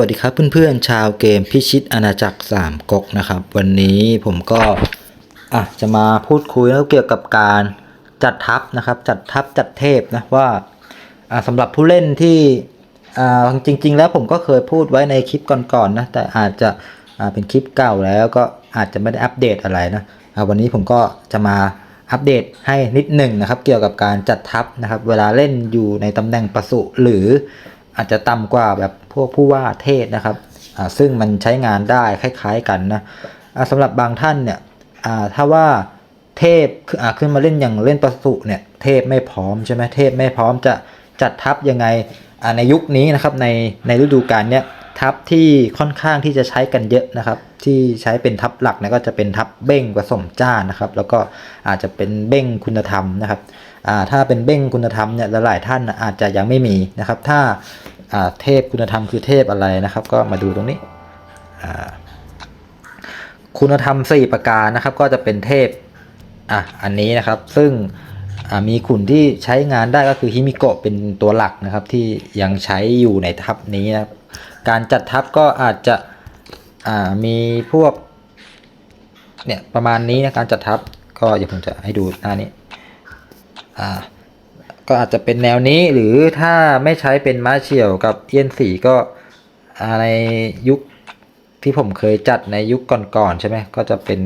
วัสดีครับเพื่อนๆชาวเกมพิชิตอาณาจักรสามก๊กนะครับ วันนี้ผมก็อะจะมาพูดคุยเกี่ยวกับการจัดทัพนะครับ จัดทัพจัดเทพนะว่าอะสำหรับผู้เล่นที่อ่าจริง ๆ แล้วผมก็เคยพูดไว้ในคลิปก่อนๆนะแต่อาจจะอ่าเป็นคลิปเก่าแล้วก็อาจจะไม่ได้อัปเดตอะไรนะอะวันนี้ผมก็จะมาอัปเดตให้นิดหนึ่งนะครับ เกี่ยวกับการจัดทัพนะครับ เวลาเล่นอยู่ในตำแหน่งประสุหรือ อาจจะต่ำกว่าแบบพวกผู้ว่าเทศนะครับอ่าซึ่งมันใช้งานได้คล้ายๆกันนะอ่าสำหรับบางท่านเนี่ยอ่าถ้าว่าเทพอ่าขึ้นมาเล่นอย่างเล่นประสุเนี่ยเทพไม่พร้อมใช่ไหมเทพไม่พร้อมจะจัดทัพยังไงอ่าในยุคนี้นะครับในในฤดูกาลเนี้ย ทัพที่ค่อนข้างที่จะใช้กันเยอะนะครับ ที่ใช้เป็นทัพหลักนี่ยก็จะเป็นทัพเบ้งผสมจ้านะครับ แล้วก็อาจจะเป็นเบ้งคุณธรรมนะครับถ้าเป็นเบ้งคุณธรรมเนี่ยหลายท่านอาจจะยังไม่มีนะครับ ถ้าเทพคุณธรรมคือเทพอะไรนะครับ ก็มาดูตรงนี้คุณธรรม 4 ประการนะครับ ก็จะเป็นเทพอะอันนี้นะครับซึ่งมีขุนที่ใช้งานได้ก็คือฮิมิโกะเป็นตัวหลักนะครับ ที่ยังใช้อยู่ในทัพนี้นะครับ การจัดทัพก็อาจจะมีพวกเนี่ยประมาณนี้นะการจัดทัพก็เดี๋ยวผมจะให้ดูหน้านี้ก็อาจจะเป็นแนวนี้หรือถ้าไม่ใช้เป็นม้าเฉียวกับเอียนสีก็ในยุคที่ผมเคยจัดในยุคก่อนๆใช่ไหมก็จะเป็น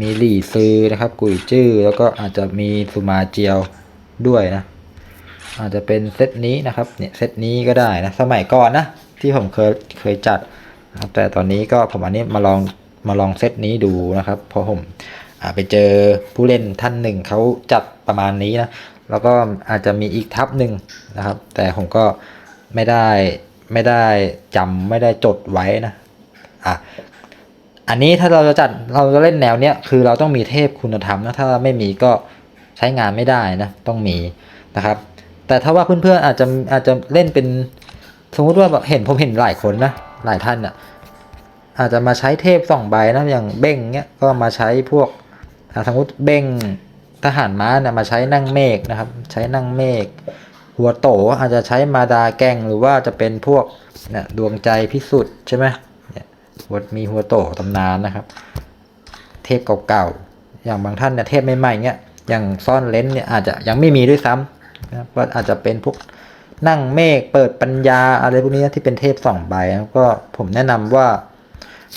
มีหลี่ซื้อนะครับกุยจื้อแล้วก็อาจจะมีสุมาเจียวด้วยนะ อาจจะเป็นเซตนี้นะครับเนี่ยเซตนี้ก็ได้นะสมัยก่อนนะที่ผมเคยเคยจัดนะครับแต่ตอนนี้ก็ผมอันนี้มาลองมาลองเซตนี้ดูนะครับเพราะผมอไปเจอผู้เล่นท่านหนึ่งเขาจัดประมาณนี้นะแล้วก็อาจจะมีอีกทับหนึ่งนะครับ แต่ผมก็ไม่ได้ไม่ได้จำไม่ได้จดไว้นะอะอันนี้ถ้าเราจะจัดเราจะเล่นแนวเนี้ยคือเราต้องมีเทพคุณธรรมนะถ้าไม่มีก็ใช้งานไม่ได้นะต้องมีนะครับ แต่ถ้าว่าเพื่อนๆอาจจะอาจจะเล่นเป็นสมมุติว่าแบบเห็นผมเห็นหลายคนนะหลายท่านอะอาจจะมาใช้เทพสองใบนะอย่างเบ้งเนี้ยก็มาใช้พวกสมมติเบ้งทหารม้าเนี่ยมาใช้นั่งเมฆนะครับ ใช้นั่งเมฆหัวโตอาจจะใช้มาดาแกงหรือว่าจะเป็นพวกเนี่ยดวงใจพิสุทธิ์ใช่ไหมเนี่ยหัวมีหัวโตตำนานนะครับ เทพเก่าๆอย่างบางท่านเนี่ยเทพใหม่ๆเนี่ยอย่างซ่อนเลนส์เนี่ยอาจจะยังไม่มีด้วยซ้ำ นะครับก็อาจจะเป็นพวกนั่งเมฆเปิดปัญญาอะไรพวกนี้ที่เป็นเทพสองใบนะก็ผมแนะนำว่า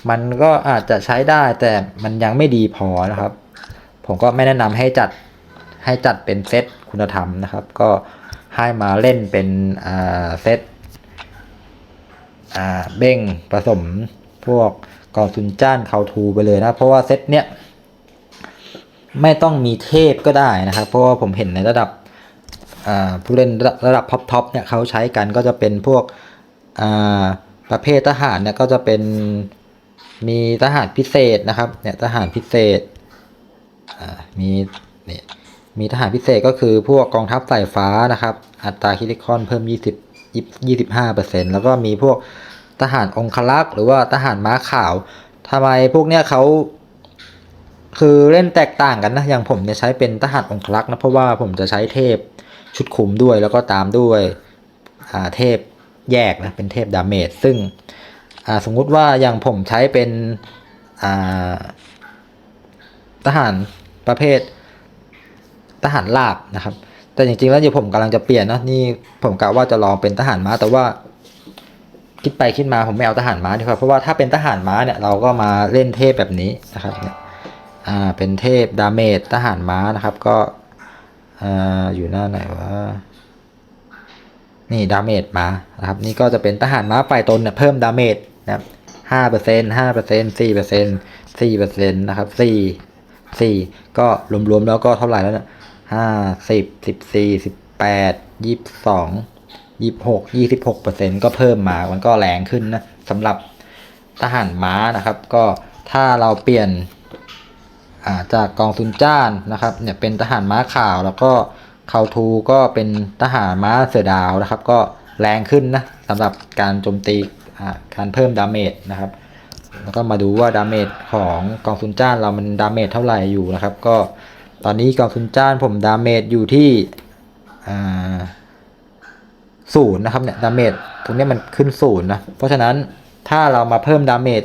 มันก็อาจจะใช้ได้แต่มันยังไม่ดีพอนะครับ ผมก็ไม่แนะนำให้จัดให้จัดเป็นเซตคุณธรรมนะครับ ก็ให้มาเล่นเป็นเซตเบ้งผสมพวกกองทุนจ้านเขาทูไปเลยนะ เพราะว่าเซตเนี้ยไม่ต้องมีเทพก็ได้นะครับ เพราะว่าผมเห็นในระดับ ผู้เล่นระดับระดับท็อปๆเนี่ยเขาใช้กันก็จะเป็นพวกประเภททหารเนี่ยก็จะเป็นมีทหารพิเศษนะครับเนี่ยทหารพิเศษมีนี่มีทหารพิเศษก็คือพวกกองทัพสายฟ้านะครับ อัตราคิริคอนเพิ่ม 20 25เปอร์เซ็นแล้วก็มีพวกทหารองคลักษ์หรือว่าทหารม้าขาวทำไมพวกเนี้ยเขาคือเล่นแตกต่างกันนะอย่างผมเนี่ยใช้เป็นทหารองคลักษ์นะเพราะว่าผมจะใช้เทพ ชุดคุมด้วยแล้วก็ตามด้วยเทพแยกนะเป็นเทพดาเมจซึ่งสมมุติว่าอย่างผมใช้เป็นทหารประเภททหารลาบนะครับ แต่จริงๆแล้วเดี๋ยวผมกำลังจะเปลี่ยนนะนี่ผมกะว่าจะลองเป็นทหารม้า แต่ว่าคิดไปคิดมาผมไม่เอาทหารม้าดีกว่าเพราะว่าถ้าเป็นทหารม้าเนี่ยเราก็มาเล่นเทพแบบนี้นะครับเนี่ยอ่าเป็นเทพดาเมจทหารม้านะครับ ก็ อ่าอยู่หน้าไหนวะนี่ดาเมจมานะครับนี่ก็จะเป็นทหารม้าฝ่ายตนเนี่ยเพิ่มดาเมจนะครับห้าเปอร์เซ็นห้าเปอร์เซ็นสี่เปอร์เซ็นสี่เปอร์เซ็นนะครับสี่สี่ก็รวมๆแล้วก็เท่าไหร่แล้วเนี่ยห้าสิบสิบสี่สิบแปดยี่สิบสองยี่สิบหกยี่สิบหกเปอร์เซ็นก็เพิ่มมามันก็แรงขึ้นนะสำหรับทหารม้านะครับ ก็ถ้าเราเปลี่ยน จากกองทุนจ้านนะครับเนี่ยเป็นทหารม้าขาว แล้วก็เขาทูก็เป็นทหารม้าเสือดาวนะครับ ก็แรงขึ้นนะสำหรับการโจมตีอ่าการเพิ่มดาเมจนะครับ แล้วก็มาดูว่าดาเมจของกองทุนจ้านเรามันดาเมจเท่าไหร่อยู่นะครับ ก็ตอนนี้กองทุนจ้านผมดาเมจอยู่ที่ศูนย์นะครับเนี่ยดาเมจตรงนี้มันขึ้นศูนย์นะเพราะฉะนั้นถ้าเรามาเพิ่มดาเมจ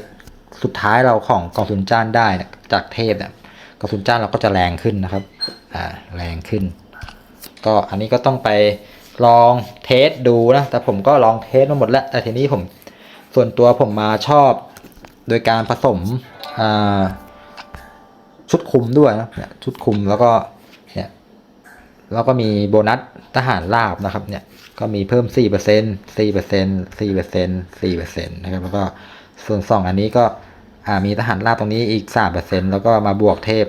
สุดท้ายเราของกองทุนจ้านได้จากเทพเนี่ย กองทุนจ้านเราก็จะแรงขึ้นนะครับอ่าแรงขึ้น ก็อันนี้ก็ต้องไปลองเทสดูนะ แต่ผมก็ลองเทสมาหมดแล้ว แต่ทีนี้ผมส่วนตัวผมมาชอบโดยการผสมอ่าชุดคุมด้วยนะเนี่ยชุดคุมแล้วก็เนี่ยแล้วก็มีโบนัสทหารลาบนะครับเนี่ยก็มีเพิ่ม 4% 4% 4% 4%นะครับแล้วก็ส่วนสองอันนี้ก็ อ่ามีทหารลาบตรงนี้อีก3%แล้วก็มาบวกเทพ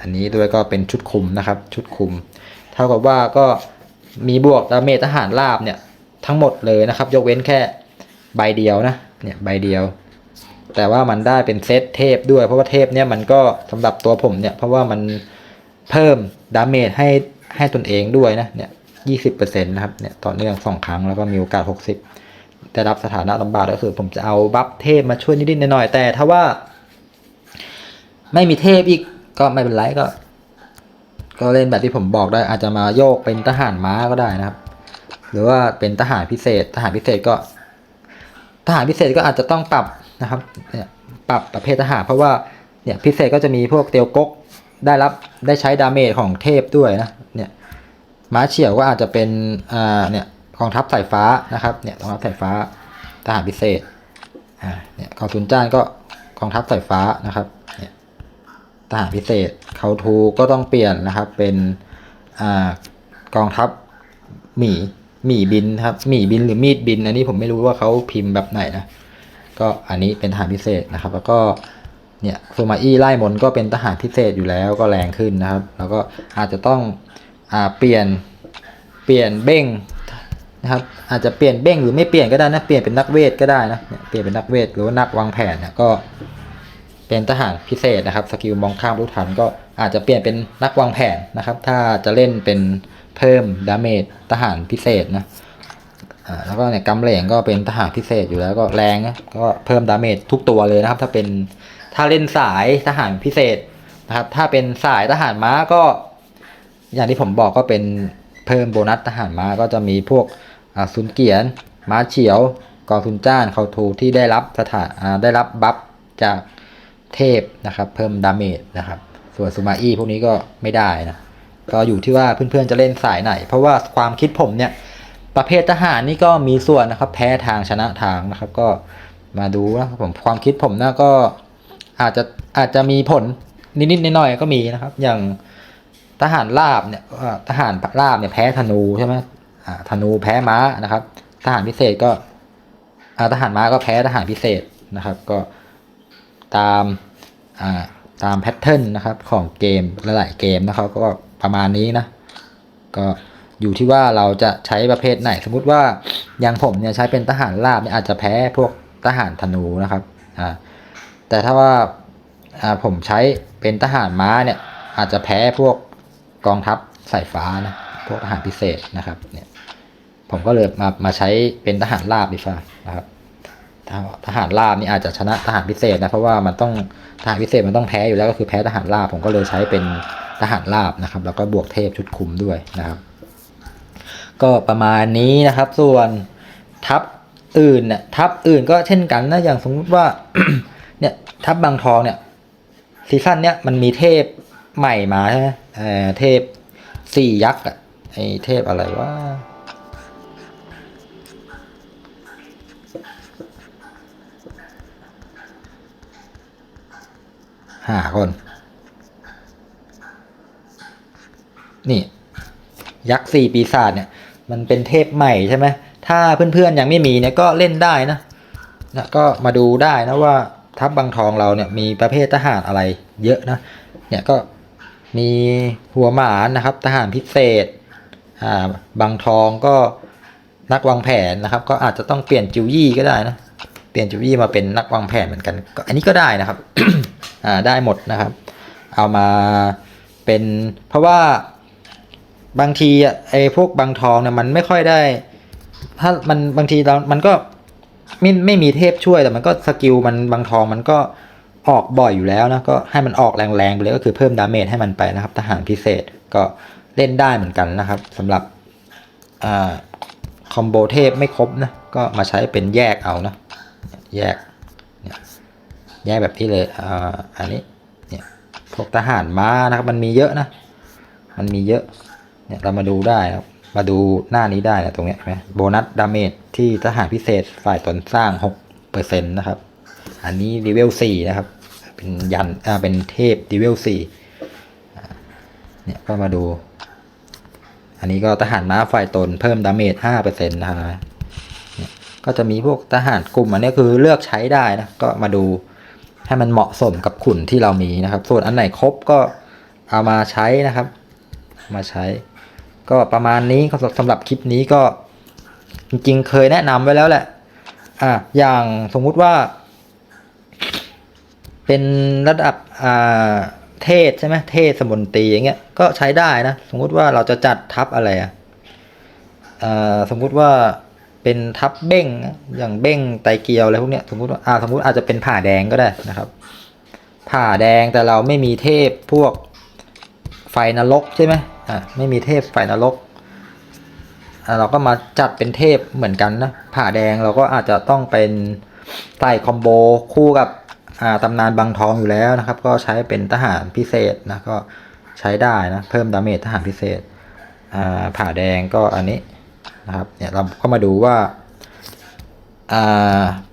อันนี้ด้วยก็เป็นชุดคุมนะครับ ชุดคุม เท่ากับว่าก็มีบวกดาเมจทหารราบเนี่ยทั้งหมดเลยนะครับ ยกเว้นแค่ใบเดียวนะเนี่ยใบเดียว แต่ว่ามันได้เป็นเซตเทพด้วย เพราะว่าเทพเนี่ยมันก็สำหรับตัวผมเนี่ยเพราะว่ามันเพิ่มดาเมจให้ให้ตนเองด้วยนะเนี่ยยี่สิบเปอร์เซ็นต์นะครับเนี่ยต่อเนื่องสองครั้งแล้วก็มีโอกาสหกสิบ ได้รับสถานะลำบากก็คือ ผมจะเอาบัฟเทพมาช่วยนิดๆหน่อยๆแต่ถ้าว่า ไม่มีเทพอีกก็ไม่เป็นไรก็ ก็เล่นแบบที่ผมบอกได้อาจจะมาโยกเป็นทหารม้าก็ได้นะครับ หรือว่าเป็นทหารพิเศษ ทหารพิเศษก็ ทหารพิเศษก็อาจจะต้องปรับนะครับเนี่ยปรับประเภททหารเพราะว่าเนี่ยพิเศษก็จะมีพวกเตียวกกได้รับได้ใช้ดาเมจของเทพด้วยนะเนี่ยม้าเฉียวก็อาจจะเป็นอ่าเนี่ย กองทัพสายฟ้านะครับเนี่ยกองทัพสายฟ้าทหารพิเศษอ่าเนี่ยกองทุนจ้านก็กองทัพสายฟ้านะครับเนี่ยทหารพิเศษเขาทูก็ต้องเปลี่ยนนะครับเป็นอ่ากองทัพหมีหมีบินครับหมีบินหรือมีดบินอันนี้ผมไม่รู้ว่าเขาพิมพ์แบบไหนนะก็อันนี้เป็นทหารพิเศษนะครับ แล้วก็เนี่ยซูมาอี้ไล่มนก็เป็นทหารพิเศษอยู่แล้วก็แรงขึ้นนะครับ แล้วก็อาจจะต้องอ่าเปลี่ยนเปลี่ยนเบ้ง นะครับอาจจะเปลี่ยนเบ้งหรือไม่เปลี่ยนก็ได้นะเปลี่ยนเป็นนักเวทก็ได้นะเปลี่ยนเป็นนักเวทหรือว่านักวางแผนนี่ยก็เป็นทหารพิเศษนะครับสกิลมองข้ามรู้ทันก็อาจจะเปลี่ยนเป็นนักวางแผนนะครับ ถ้าจะเล่นเป็นเพิ่มดาเมจทหารพิเศษนะแล้วก็เนี่ยกำเหลงก็เป็นทหารพิเศษอยู่แล้วก็แรงก็เพิ่มดาเมจทุกตัวเลยนะครับ ถ้าเป็นถ้าเล่นสายทหารพิเศษนะครับ ถ้าเป็นสายทหารม้าก็ อย่างที่ผมบอกก็เป็น เพิ่มโบนัสทหารม้าก็จะมีพวกซุนเกียน ม้าเฉียวกองทุนจ้านเขาทูที่ได้รับสถานได้รับบัฟจากเทพนะครับเพิ่มดาเมจนะครับ ส่วนซูมาอี้พวกนี้ก็ไม่ได้นะก็อยู่ที่ว่าเพื่อนๆจะเล่นสายไหน เพราะว่าความคิดผมเนี่ยประเภททหารนี่ก็มีส่วนนะครับ แพ้ทางชนะทางนะครับ ก็มาดูนะครับผมความคิดผมนะก็อาจจะอาจจะมีผลนิดๆหน่อยๆก็มีนะครับ อย่าง ทหารราบเนี่ยทหารราบเนี่ยแพ้ธนูใช่ไหมธนูแพ้ม้านะครับ ทหารพิเศษก็ทหารม้าก็แพ้ทหารพิเศษนะครับ ก็ตามตามแพทเทิร์นนะครับของเกมหลายเกมนะครับก็ประมาณนี้นะ ก็อยู่ที่ว่าเราจะใช้ประเภทไหน สมมุติว่าอย่างผมเนี่ยใช้เป็นทหารราบเนี่ยอาจจะแพ้พวกทหารธนูนะครับอ่าแต่ถ้าว่าผมใช้เป็นทหารม้าเนี่ยอาจจะแพ้พวก กองทัพสายฟ้านะพวกทหารพิเศษนะครับเนี่ยผมก็เลยมามาใช้เป็นทหารราบดีฟ้านะครับทหารราบนี่อาจจะชนะทหารพิเศษนะเพราะว่ามันต้องทหารพิเศษมันต้องแพ้อยู่แล้วก็คือแพ้ทหารราบผมก็เลยใช้เป็นทหารราบนะครับ แล้วก็บวกเทพชุดคุมด้วยนะครับ ก็ประมาณนี้นะครับส่วนทัพอื่นเนี่ยทัพอื่นก็เช่นกันนะอย่างสมมุติว่าเนี่ยทัพบางทองเนี่ยซีซั่นเนี้ยมันมีเทพ ใหม่มาใช่ไหมเออเทพสี่ยักษ์อะไอเทพอะไรว่าหาคน นี่ ยักษ์สี่ปีศาจเนี่ย มันเป็นเทพใหม่ใช่ไหมถ้าเพื่อนๆยังไม่มีเนี่ยก็เล่นได้นะนะก็มาดูได้นะว่าทัพบางทองเราเนี่ยมีประเภททหารอะไรเยอะนะ เนี่ยก็ มีหัวหมานนะครับ ทหารพิเศษอ่าบางทองก็นักวางแผนนะครับ ก็อาจจะต้องเปลี่ยนจิวยี่ก็ได้นะเปลี่ยนจิวยี่มาเป็นนักวางแผนเหมือนกัน อันนี้ก็ได้นะครับอ่าได้หมดนะครับ เอามาเป็นเพราะว่าบางทีไอ้พวกบางทองเนี่ยมันไม่ค่อยได้ ถ้ามันบางทีเรา มันก็ไม่ไม่มีเทพช่วยแต่มันก็สกิลมันบางทองมันก็ ออกบ่อยอยู่แล้วนะก็ให้มันออกแรงๆไปเลยก็คือเพิ่มดาเมจให้มันไปนะครับ ทหารพิเศษก็เล่นได้เหมือนกันนะครับสำหรับอคอมโบเทพไม่ครบนะก็มาใช้เป็นแยกเอานะแยกแยกแบบนี้เลยอ่าอันนี้เนี่ยพวกทหารม้านะครับมันมีเยอะนะ มันมีเยอะเนี่ยเรามาดูได้นะมาดูหน้านี้ได้นะตรงเนี้ยไหมโบนัสดาเมจที่ทหารพิเศษฝ่ายตนสร้าง6%นะครับ อันนี้ดีเวล4นะครับ เป็นยันอ่าเป็นเทพดีเวล4อ่เนี่ยก็มาดู อันนี้ก็ทหารม้าฝ่ายตนเพิ่มดาเมจ5%นะครับเนี่ยก็จะมีพวกทหารกลุ่มอันนี้คือเลือกใช้ได้นะก็มาดูให้มันเหมาะสมกับขุนที่เรามีนะครับ ส่วนอันไหนครบก็เอามาใช้นะครับ มาใช้ ก็ประมาณนี้สำหรับคลิปนี้ก็จริงๆ เคยแนะนำไว้แล้วแหละอะอย่างสมมุติว่า เป็นระดับอ่าเทศใช่ไหมเทศสมุนตรีอย่างเงี้ยก็ใช้ได้นะ สมมุติว่าเราจะจัดทัพอะไรอะสมมุติว่าเป็นทัพเบ้งอย่างเบ้งไตเกียวอะไรพวกเนี้ยสมมติว่าอ่าสมมติอาจจะเป็นผ่าแดงก็ได้นะครับ ผ่าแดงแต่เราไม่มีเทพพวกไฟนรกใช่ไหมอ่าไม่มีเทพไฟนรกอ่าเราก็มาจัดเป็นเทพเหมือนกันนะผ่าแดงเราก็อาจจะต้องเป็นใส่คอมโบคู่กับ ตำนานบางทองอยู่แล้วนะครับ ก็ใช้เป็นทหารพิเศษนะก็ใช้ได้นะเพิ่มดาเมจทหารพิเศษผ่าแดงก็อันนี้นะครับเนี่ยเราก็มาดูว่า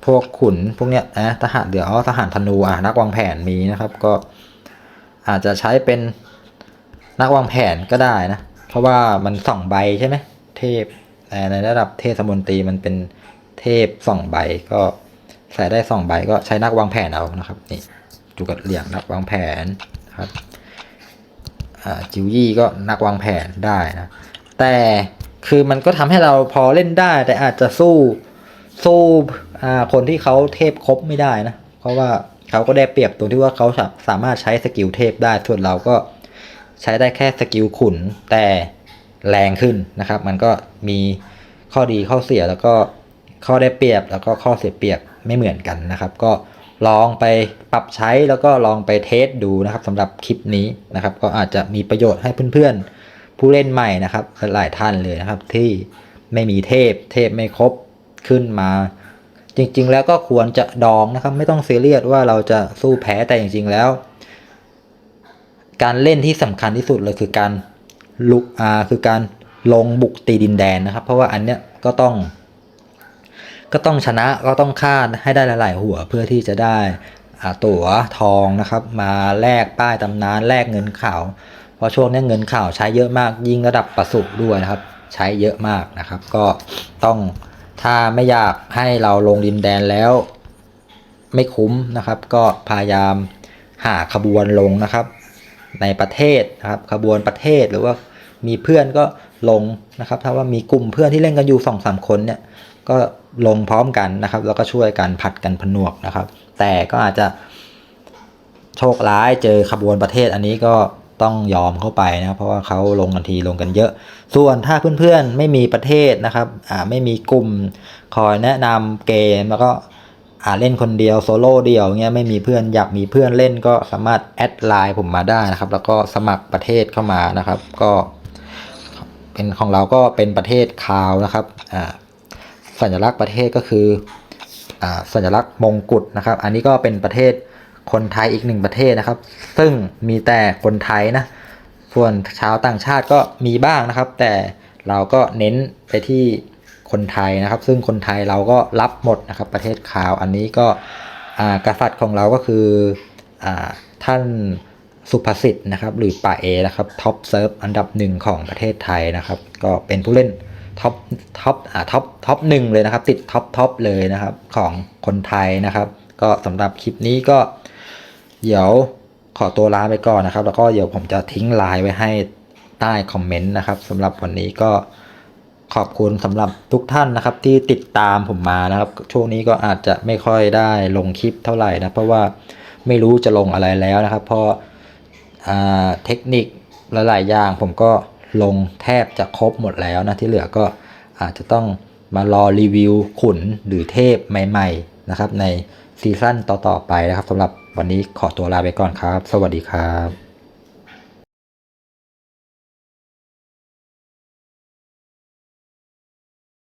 พวกขุนพวกเนี้ยนะทหารเดี๋ยวทหารธนูอะนักวางแผนมีนะครับก็อาจจะใช้เป็นนักวางแผนก็ได้นะ เพราะว่ามันสองใบใช่ไหมเทพแต่ในระดับเทพสมนตรีมันเป็นเทพสองใบก็ ใส่ได้สองใบก็ใช้นักวางแผนเอานะครับนี่ดูกัดเหลี่ยงนักวางแผนครับจิวยี่ก็นักวางแผนได้นะแต่คือมันก็ทำให้เราพอเล่นได้ แต่อาจจะสู้สู้คนที่เขาเทพครบไม่ได้นะเพราะว่าเขาก็ได้เปรียบตรงที่ว่าเขาสามารถใช้สกิลเทพได้ส่วนเราก็ใช้ได้แค่สกิลขุนแต่แรงขึ้นนะครับ มันก็มีข้อดีข้อเสียแล้วก็ ข้อได้เปรียบแล้วก็ข้อเสียเปรียบไม่เหมือนกันนะครับ ก็ลองไปปรับใช้แล้วก็ลองไปเทสดูนะครับสำหรับคลิปนี้นะครับ ก็อาจจะมีประโยชน์ให้เพื่อนๆ ผู้เล่นใหม่นะครับหลายท่านเลยนะครับที่ไม่มีเทพเทพไม่ครบขึ้นมา จริงๆ แล้วก็ควรจะดองนะครับ ไม่ต้องซีเรียสว่าเราจะสู้แพ้แต่จริง ๆ แล้ว การเล่นที่สำคัญที่สุดเลยคือการลุกอาคือการลงบุกตีดินแดนนะครับ เพราะว่าอันเนี้ยก็ต้อง ก็ต้องชนะก็ต้องฆ่าให้ได้หลาย ๆ หัวเพื่อที่จะได้ตั๋วทองนะครับ มาแลกป้ายตำนานแลกเงินข่าว เพราะช่วงนี้เงินข่าวใช้เยอะมากยิ่งระดับประสุด้วยนะครับ ใช้เยอะมากนะครับ ก็ต้องถ้าไม่อยากให้เราลงดินแดนแล้ว ไม่คุ้มนะครับ ก็พยายามหาขบวนลงนะครับ ในประเทศนะครับ ขบวนประเทศหรือว่ามีเพื่อนก็ลงนะครับ ถ้าว่ามีกลุ่มเพื่อนที่เล่นกันอยู่สองสามคนเนี่ยก็ ลงพร้อมกันนะครับ แล้วก็ช่วยกันผัดกันผนวกนะครับ แต่ก็อาจจะโชคร้ายเจอขบวนประเทศอันนี้ก็ต้องยอมเข้าไปนะเพราะว่าเขาลงกันทีลงกันเยอะ ส่วนถ้าเพื่อนๆไม่มีประเทศนะครับอ่าไม่มีกลุ่มคอยแนะนำเกมแล้วก็อ่าเล่นคนเดียวโซโล่เดียวเงี้ยไม่มีเพื่อนอยากมีเพื่อนเล่นก็สามารถแอดไลน์ผมมาได้นะครับ แล้วก็สมัครประเทศเข้ามานะครับ ก็เป็นของเราก็เป็นประเทศคาวนะครับอ่า สัญลักษณ์ประเทศก็คืออสัญลักษณ์มงกุฎนะครับ อันนี้ก็เป็นประเทศคนไทยอีกหนึ่งประเทศนะครับ ซึ่งมีแต่คนไทยนะส่วนชาวต่างชาติก็มีบ้างนะครับ แต่เราก็เน้นไปที่คนไทยนะครับ ซึ่งคนไทยเราก็รับหมดนะครับ ประเทศคาวอันนี้ก็กษัตริย์ของเราก็คืออท่านสุภสิทธิ์นะครับ หรือป่าเอนะครับท็อปเซิร์ฟอันดับหนึ่งของประเทศไทยนะครับ ก็เป็นผู้เล่น ท็อปท็อปอ่าท็อปท็อปหนึ่งเลยนะครับ ติดท็อปท็อปเลยนะครับ ของคนไทยนะครับ ก็สำหรับคลิปนี้ก็เดี๋ยวขอตัวลาไปก่อนนะครับ แล้วก็เดี๋ยวผมจะทิ้งไลน์ไว้ให้ใต้คอมเมนต์นะครับสำหรับวันนี้ก็ขอบคุณสำหรับทุกท่านนะครับ ที่ติดตามผมมานะครับ ช่วงนี้ก็อาจจะไม่ค่อยได้ลงคลิปเท่าไหร่นะเพราะว่าไม่รู้จะลงอะไรแล้วนะครับ เพราะเทคนิคหลายๆอย่างผมก็ ลงแทบจะครบหมดแล้วนะที่เหลือก็อาจจะต้องมารอรีวิวขุนหรือเทพใหม่ๆนะครับในซีซั่นต่อๆไปนะครับสำหรับวันนี้ขอตัวลาไปก่อนครับ สวัสดีครับ